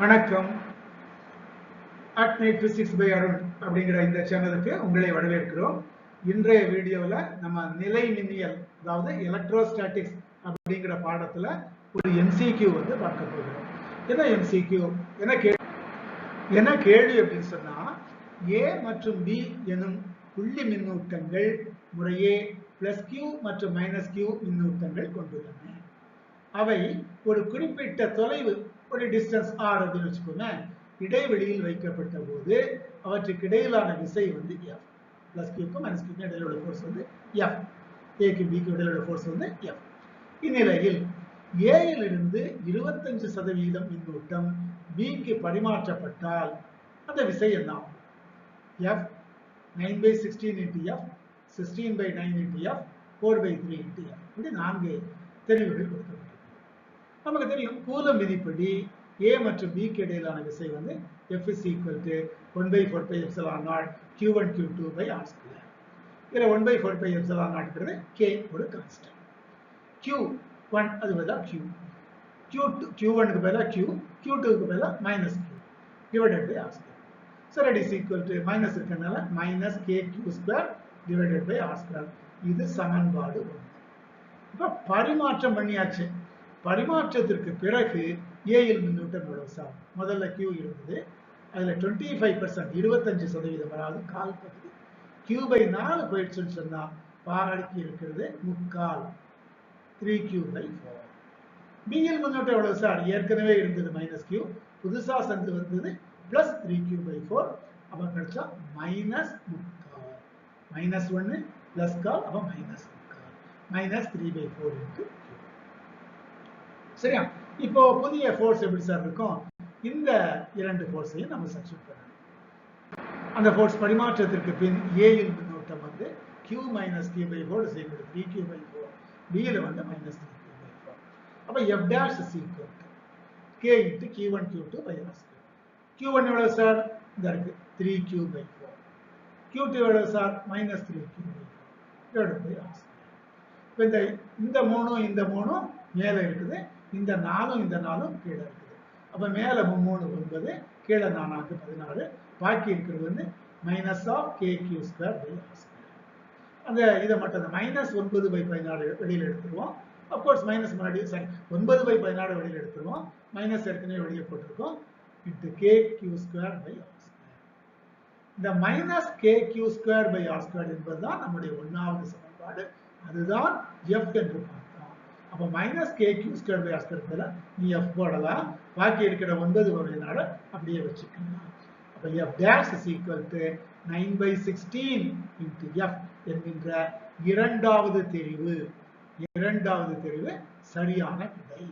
வணக்கம். At night physics by Arun அப்படிங்கிற இந்த சேனலுக்கு உங்களை வரவேற்கிறோம். இன்றைய வீடியோவில் நம்ம நிலை மின்னியல் அதாவது எலக்ட்ரோஸ்டாட்டிக்ஸ் அப்படிங்கிற பாடத்துல ஒரு எம்சிக்யூ வந்து பார்க்க போகிறோம். என்ன எம்சிக்யூ என்ன கே என்ன கேள்வி அப்படின்னு சொன்னா ஏ மற்றும் பி எனும் புள்ளி மின்னூட்டங்கள் முறையே பிளஸ் கியூ மற்றும் மைனஸ் கியூ மின்னூட்டங்கள் கொண்டுள்ளன. அவை ஒரு குறிப்பிட்ட தொலைவு ஒரு டிஸ்டன்ஸ் ஆர் அப்படின்னு வச்சுக்கோங்க. இடைவெளியில் வைக்கப்பட்ட போது அவற்றுக்கு இடையிலான விசை வந்து எஃப் பிளஸ் கியூக்கும் மைனஸ் கியூக்கும் இடையில உள்ள ஃபோர்ஸ் வந்து எஃப் ஏக்கு பிக்கு இடையில உள்ள ஃபோர்ஸ் வந்து எஃப் இந்நிலையில் ஏயிலிருந்து இருபத்தஞ்சு சதவீதம் மின்னூட்டம் பிக்கு பரிமாற்றப்பட்டால் அந்த விசை என்ன ஆகும்? F nine by sixteen into F sixteen by nine into F four by three into F இப்படி நான்கு தெரிவுகள் கொடுக்கப்பட்டிருக்கு நமக்கு தெரியும் கூலம் விதிப்படி ஏ மற்றும் பிக்கு இடையிலான விசை வந்து F is equal to one by four by epsilon naught Q one Q two by R square இதில் one by four by epsilon நாட்ங்கிறது K ஒரு கான்ஸ்டன்ட் கியூ ஒன் அது பதிலாக கியூ கியூ டூ கியூ ஒனுக்கு பதிலாக கியூ கியூ டூக்கு பதிலாக minus Q divided by R square sir it is equal to minus இருக்கிறதுனால minus K Q square divided by R square இது சமன்பாடு ஒன்று. இப்போ பரிமாற்றம் பண்ணியாச்சு. பரிமாற்றத்திற்கு பிறகு ஏயில் மின்னூட்டம் எவ்வளவு சார்? முதல்ல கியூ இருந்தது. அதில் டுவெண்ட்டி ஃபைவ் பர்சன்ட் இருபத்தஞ்சு சதவீதம் அதாவது கால் பகுதி. கியூ பை நாலு போயிடுச்சுன்னு சொன்னால் பாரடிக்கு இருக்கிறது முக்கால். த்ரீ கியூ பை ஃபோர் பிஎல் மின்னூட்டம் எவ்வளவு சார்? ஏற்கனவே இருந்தது மைனஸ் கியூ புதுசாக சந்து வந்தது plus three Q by four அப்போ கிடைச்சா மைனஸ் முக்கால். மைனஸ் ஒன்று பிளஸ் கால் அப்போ மைனஸ் முக்கால். மைனஸ் த்ரீ பை ஃபோர் இருக்குது சரியா? இப்போ புதிய ஃபோர்ஸ் எப்படி சார் இருக்கும்? இந்த இரண்டு ஃபோர்ஸையும் நம்ம சப்ஸ்டியூட் பண்ணணும். அந்த ஃபோர்ஸ் பரிமாற்றத்திற்கு பின் ஏயில் மின்னோட்டம் வந்து Q minus Q by four is equal three Q by four பியில் வந்து minus three Q by four அப்போ F dash is equal to K into Q one Q two by S Q one எவ்வளோ sir இந்த இருக்கு. Three Q by four Q two எவ்வளோ sir minus three Q by four divide by R இப்போ இந்த இந்த மூணும் இந்த மூணும் மேலே இருக்குது. இந்த நாலும் இந்த நாளும் கீழே இருக்குது. அப்போ மேலே மூணு ஒன்பது கீழே நானாக்கு பதினாறு பாக்கி இருக்கிறது வந்து minus of K Q square by R square அந்த இதை மட்டும் அந்த மைனஸ் ஒன்பது பை பதினாறு வெளியில் எடுத்துருவோம். அப்கோர்ஸ் மைனஸ் முன்னாடி சாரி ஒன்பது பை பதினாறு வெளியில் எடுத்துருவோம். மைனஸ் ஏற்கனவே வெளியே போட்டிருக்கோம். Into K Q square by R square இந்த minus K Q square by R square என்பதுதான் நம்முடைய ஒன்றாவது சமன்பாடு. அதுதான் எஃப் என்று பார்த்தோம் அப்போ minus K Q square by R square பதில் நீ எஃப் போடலாம். பாக்கி இருக்கிற ஒன்பது வகையினால அப்படியே வச்சுக்கலாம். அப்போ F dash is equal to nine by sixteen into F என்கின்ற இரண்டாவது தெரிவு. இரண்டாவது தெரிவு சரியான விடை.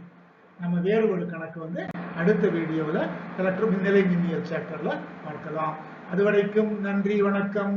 நம்ம வேறு ஒரு கணக்கு வந்து அடுத்த வீடியோவில் கலெக்டர் மின்னலை மின்னியல் சாப்டர்ல பார்க்கலாம். அதுவரைக்கும் நன்றி வணக்கம்.